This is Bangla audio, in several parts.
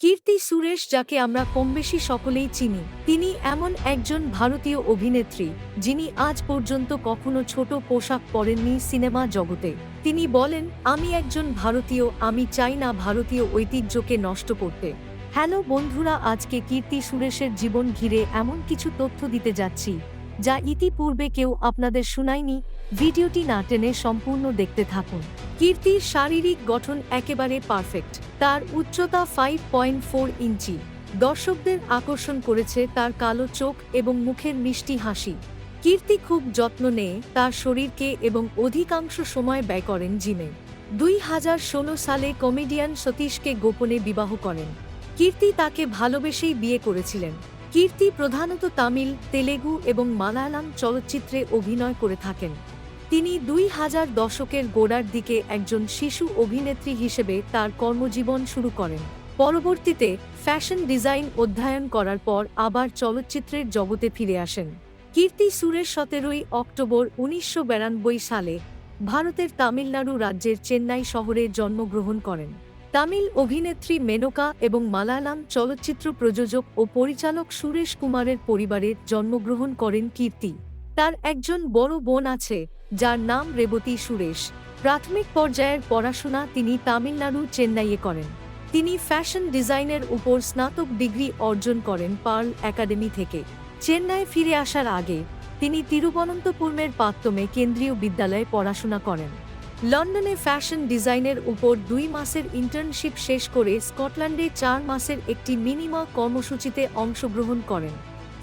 কীর্তি সুরেশ, যাকে আমরা কমবেশি সকলেই চিনি, তিনি এমন একজন ভারতীয় অভিনেত্রী, যিনি আজ পর্যন্ত কখনো ছোট পোশাক পরেননি সিনেমা জগতে। তিনি বলেন, আমি একজন ভারতীয়, আমি চাই না ভারতীয় ঐতিহ্যকে নষ্ট করতে। হ্যালো বন্ধুরা, আজকে কীর্তি সুরেশের জীবন ঘিরে এমন কিছু তথ্য দিতে যাচ্ছি। যা ইতিপূর্বে কেউ আপনাদের শুনায়নি, ভিডিওটি না টেনে সম্পূর্ণ দেখতে থাকুন। কীর্তির শারীরিক গঠন একেবারে পারফেক্ট, তার উচ্চতা ফাইভ পয়েন্ট ফোর ইঞ্চি। দর্শকদের আকর্ষণ করেছে তার কালো চোখ এবং মুখের মিষ্টি হাসি। কীর্তি খুব যত্ন নেয় তার শরীরকে এবং অধিকাংশ সময় ব্যয় করেন জিমে। দুই হাজার ষোলো সালে কমেডিয়ান সতীশকে গোপনে বিবাহ করেন। কীর্তি তাকে ভালোবেসেই বিয়ে করেছিলেন। কীর্তি প্রধানত তামিল, তেলেগু এবং মালায়ালাম চলচ্চিত্রে অভিনয় করে থাকেন। তিনি দুই হাজার দশকের গোড়ার দিকে একজন শিশু অভিনেত্রী হিসেবে তার কর্মজীবন শুরু করেন। পরবর্তীতে ফ্যাশন ডিজাইন অধ্যয়ন করার পর আবার চলচ্চিত্রের জগতে ফিরে আসেন। কীর্তি সুরেশ সতেরোই অক্টোবর উনিশশো বিরানব্বই সালে ভারতের তামিলনাড়ু রাজ্যের চেন্নাই শহরে জন্মগ্রহণ করেন। তামিল অভিনেত্রী মেনকা এবং মালায়ালাম চলচ্চিত্র প্রযোজক ও পরিচালক সুরেশ কুমারের পরিবারে জন্মগ্রহণ করেন কীর্তি। তার একজন বড় বোন আছে, যার নাম রেবতী সুরেশ। প্রাথমিক পর্যায়ের পড়াশোনা তিনি তামিলনাড়ু চেন্নাইয়ে করেন। তিনি ফ্যাশন ডিজাইনের উপর স্নাতক ডিগ্রি অর্জন করেন পার্ল একাডেমি থেকে। চেন্নাই ফিরে আসার আগে, তিনি তিরুবনন্তপুরমের পাত্তমে কেন্দ্রীয় বিদ্যালয়ে পড়াশোনা করেন। লন্ডনে ফ্যাশন ডিজাইনের উপর দুই মাসের ইন্টার্নশিপ শেষ করে স্কটল্যান্ডে চার মাসের একটি মিনিমা কর্মসূচিতে অংশগ্রহণ করেন।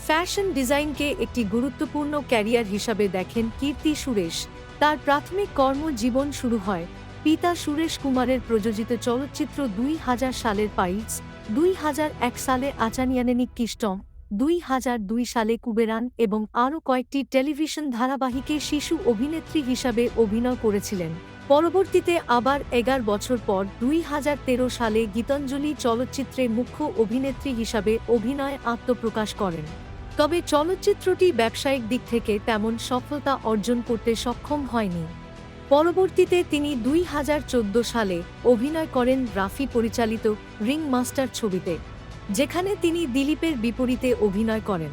ফ্যাশন ডিজাইনকে একটি গুরুত্বপূর্ণ ক্যারিয়ার হিসাবে দেখেন কীর্তি সুরেশ। তার প্রাথমিক কর্মজীবন শুরু হয় পিতা সুরেশ কুমারের প্রযোজিত চলচ্চিত্র দুই হাজার সালের পাইলস, দুই হাজার এক সালে আচানিয়ানেনিক কিষ্টম দুই হাজার দুই সালে কুবেরান এবং আরও কয়েকটি টেলিভিশন ধারাবাহিকে শিশু অভিনেত্রী হিসাবে অভিনয় করেছিলেন। পরবর্তীতে আবার এগার বছর পর দুই হাজার তেরো সালে গীতাঞ্জলি চলচ্চিত্রে মুখ্য অভিনেত্রী হিসাবে অভিনয় আত্মপ্রকাশ করেন। তবে চলচ্চিত্রটি ব্যবসায়িক দিক থেকে তেমন সফলতা অর্জন করতে সক্ষম হয়নি। পরবর্তীতে তিনি দুই হাজার চোদ্দ সালে অভিনয় করেন রাফি পরিচালিত রিং মাস্টার ছবিতে। যেখানে তিনি দিলীপের বিপরীতে অভিনয় করেন।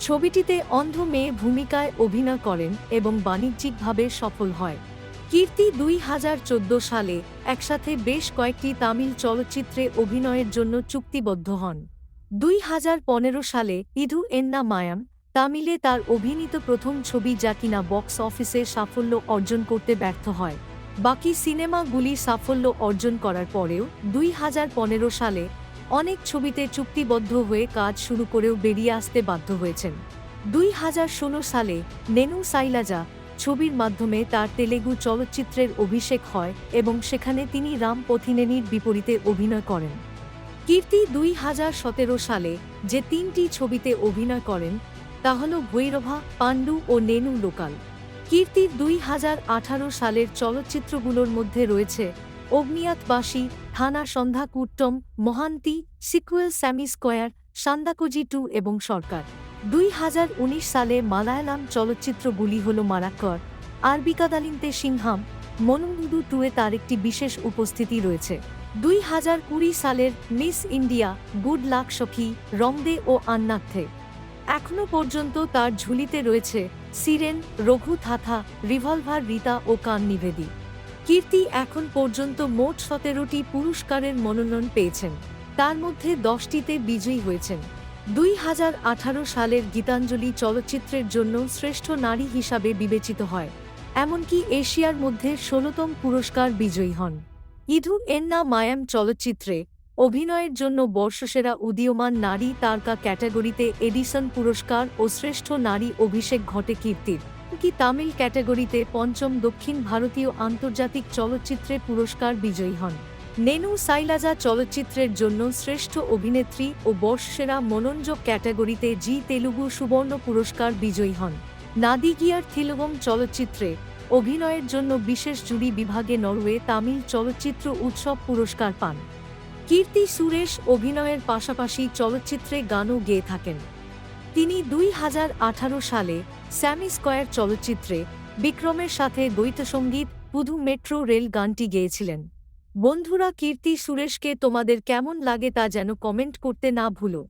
ছবিটিতে অন্ধ মেয়ে ভূমিকায় অভিনয় করেন এবং বাণিজ্যিকভাবে সফল হয়। কীর্তি দুই হাজার চোদ্দ সালে একসাথে বেশ কয়েকটি তামিল চলচ্চিত্রে অভিনয়ের জন্য চুক্তিবদ্ধ হন। দুই হাজার পনেরো সালে ইধু এন্না মায়াম তামিলে তার অভিনীত প্রথম ছবি যা কিনা বক্স অফিসে সাফল্য অর্জন করতে ব্যর্থ হয়। বাকি সিনেমাগুলি সাফল্য অর্জন করার পরেও দুই হাজার পনেরো সালে অনেক ছবিতে চুক্তিবদ্ধ হয়ে কাজ শুরু করেও বেরিয়ে আসতে বাধ্য হয়েছেন। দুই হাজার ষোলো সালে নেনু সাইলাজা ছবির মাধ্যমে তার তেলেগু চলচ্চিত্রের অভিষেক হয় এবং সেখানে তিনি রাম পথিনেনির বিপরীতে অভিনয় করেন। কীর্তি দুই হাজার সতেরো সালে যে তিনটি ছবিতে অভিনয় করেন, তা হল ভৈরভা, পাণ্ডু ও নেনু লোকাল। কীর্তির দুই হাজার আঠারো সালের চলচ্চিত্রগুলোর মধ্যে রয়েছে অগ্নিয়াতবাসী, থানা সন্ধ্যা কুট্টম Mohanty, sequel Saamy square, Sandakozhi two এবং সরকার। দুই হাজার উনিশ সালে মালায়ালাম চলচ্চিত্রগুলি হল মারাক্কর। আরবিকাদালিনতে সিংহাম মনুদুদু টুয়ে তার একটি বিশেষ উপস্থিতি রয়েছে। দুই হাজার কুড়ি সালের মিস ইন্ডিয়া, গুড লাক সখী, রংদে ও আন্নাথে। এখনও পর্যন্ত তার ঝুলিতে রয়েছে সিরেন, রঘু থাথা, রিভলভার রীতা ও কান নিবেদী। কীর্তি এখন পর্যন্ত মোট সতেরোটি পুরস্কারের মনোনয়ন পেয়েছেন। তার মধ্যে দশটিতে বিজয়ী হয়েছেন। দুই হাজার আঠারো সালের গীতাঞ্জলি চলচ্চিত্রের জন্য শ্রেষ্ঠ নারী হিসাবে বিবেচিত হয়। এমনকি এশিয়ার মধ্যে ষোলতম পুরস্কার বিজয়ী হন। ইধু এন্না মায়াম চলচ্চিত্রে অভিনয়ের জন্য বর্ষসেরা উদীয়মান নারী তারকা ক্যাটাগরিতে এডিসন পুরস্কার ও শ্রেষ্ঠ নারী অভিষেক ঘটে কীর্তির। কি তামিল ক্যাটাগরিতে পঞ্চম দক্ষিণ ভারতীয় আন্তর্জাতিক চলচ্চিত্রে পুরস্কার বিজয়ী হন? নেনু সাইলাজা চলচ্চিত্রের জন্য শ্রেষ্ঠ অভিনেত্রী ও বর্ষসেরা মনোঞ্জক ক্যাটাগরিতে জি তেলুগু সুবর্ণ পুরস্কার বিজয়ী হন। নাদিগিয়ার থিলগম চলচ্চিত্রে অভিনয়ের জন্য বিশেষ জুরি বিভাগে নরওয়ে তামিল চলচ্চিত্র উৎসব পুরস্কার পান। কীর্তি সুরেশ অভিনয়ের পাশাপাশি চলচ্চিত্রে গানও গেয়ে থাকেন। তিনি দুই হাজার আঠারো সালে স্যামি স্কয়ার চলচ্চিত্রে বিক্রমের সাথে দ্বৈত সংগীত পুধু মেট্রো রেল গানটি গেয়েছিলেন। বন্ধুরা, কীর্তি সুরেশকে তোমাদের কেমন লাগে তা যেন কমেন্ট করতে না ভুলো।